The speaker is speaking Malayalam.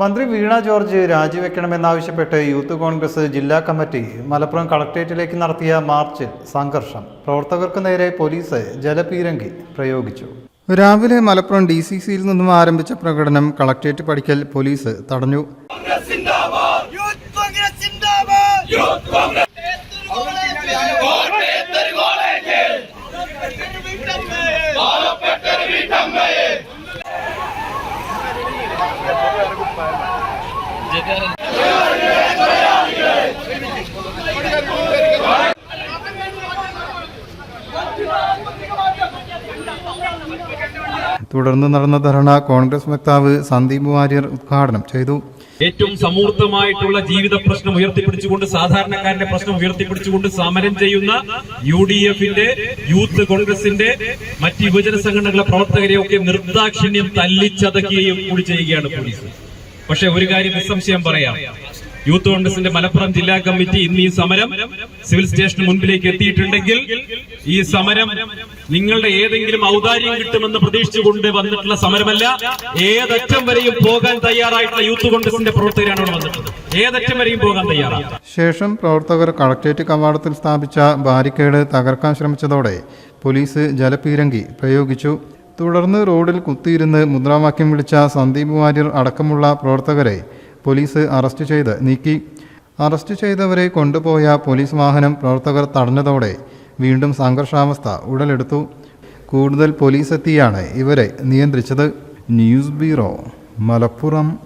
മന്ത്രി വീണ ജോർജ് രാജിവെക്കണമെന്നാവശ്യപ്പെട്ട് യൂത്ത് കോൺഗ്രസ് ജില്ലാ കമ്മിറ്റി മലപ്പുറം കളക്ട്രേറ്റിലേക്ക് നടത്തിയ മാർച്ചിൽ സംഘർഷം. പ്രവർത്തകർക്ക് നേരെ പോലീസ് ജലപീരങ്കി പ്രയോഗിച്ചു. രാവിലെ മലപ്പുറം ഡി സി സിയിൽ നിന്നും ആരംഭിച്ച പ്രകടനം കളക്ട്രേറ്റ് പഠിക്കൽ പോലീസ് തടഞ്ഞു യൂത്ത് കോൺഗ്രസ് സിന്ദാബാദ് യൂത്ത് കോൺഗ്രസ് തുടർന്ന് നടന്ന ധർണ കോൺഗ്രസ് വക്താവ് സന്ദീപ് വാര്യർ ഉദ്ഘാടനം ചെയ്തു. ഏറ്റവും സമൂർത്തമായിട്ടുള്ള ജീവിത പ്രശ്നം ഉയർത്തിപ്പിടിച്ചുകൊണ്ട് സാധാരണക്കാരന്റെ പ്രശ്നം ഉയർത്തിപ്പിടിച്ചുകൊണ്ട് സമരം ചെയ്യുന്ന യു ഡി എഫിന്റെ യൂത്ത് കോൺഗ്രസിന്റെ മറ്റ് യുവജന സംഘടനകളുടെ പ്രവർത്തകരെയൊക്കെ നിർദാക്ഷിണ്യം തല്ലിച്ചതക്കുകയും കൂടി ചെയ്യുകയാണ് പോലീസ്. പക്ഷെ ഒരു കാര്യം നിസ്സംശയം പറയാം. യൂത്ത് കോൺഗ്രസിന്റെ മലപ്പുറം ജില്ലാ കമ്മിറ്റി ഇന്ന് ഈ സമരം സിവിൽ സ്റ്റേഷന് മുൻപിലേക്ക് എത്തിയിട്ടുണ്ടെങ്കിൽ ഈ സമരം നിങ്ങളുടെ ഏതെങ്കിലും ഔദാര്യം കിട്ടുമെന്ന് പ്രതീക്ഷിച്ചുകൊണ്ട് വന്നിട്ടുള്ള സമരമല്ല ഏതറ്റം വരെയും പോകാൻ തയ്യാറായിട്ടുള്ള യൂത്ത് കോൺഗ്രസിന്റെ പ്രവർത്തകരാണ് ഇവിടെ വന്നിട്ടുള്ളത്. ഏതറ്റം വരെയും പോകാൻ തയ്യാറാണ്. ശേഷം പ്രവർത്തകർ കളക്ട്രേറ്റ് കവാടത്തിൽ സ്ഥാപിച്ച ബാരിക്കേഡ് തകർക്കാൻ ശ്രമിച്ചതോടെ പോലീസ് ജലപീരങ്കി പ്രയോഗിച്ചു. തുടർന്ന് റോഡിൽ കുത്തിയിരുന്ന് മുദ്രാവാക്യം വിളിച്ച സന്ദീപ് വാര്യർ അടക്കമുള്ള പ്രവർത്തകരെ പോലീസ് അറസ്റ്റ് ചെയ്ത് നീക്കി. അറസ്റ്റ് ചെയ്തവരെ കൊണ്ടുപോയ പോലീസ് വാഹനം പ്രവർത്തകർ തടഞ്ഞതോടെ വീണ്ടും സംഘർഷാവസ്ഥ ഉടലെടുത്തു. കൂടുതൽ പോലീസ് എത്തിയാണ് ഇവരെ നിയന്ത്രിച്ചത്. News bureau Malappuram.